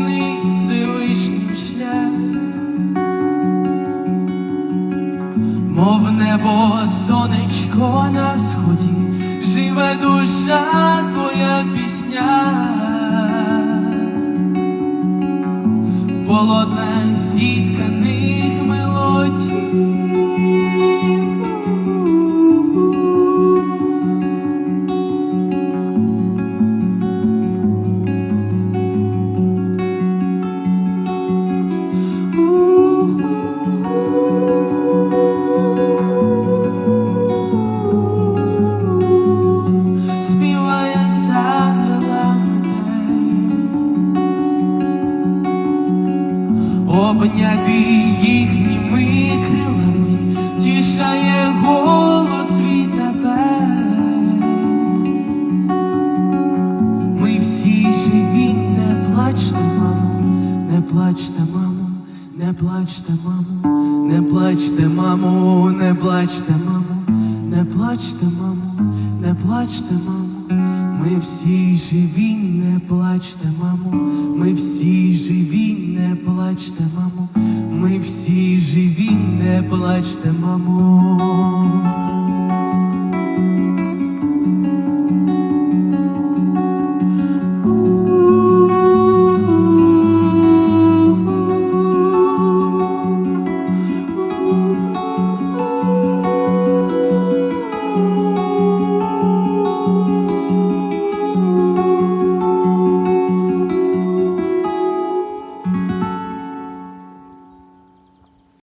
освячений Всевишнім шлях, мов небо сонечко на всході, живе душа твоя пісня. полотна сітканих мелодій. Обняти їхніми крилами, тішає голос від небес. Ми всі живі, не плачте, мамо, не плачте, мамо, не плачте, мамо, не плачте, мамо, не плачте, мамо, не плачте, мамо, не плачте, мамо. Ми всі живі, не плачте, мамо, ми всі живі, не плачте, мамо, ми всі живі, не плачте, мамо.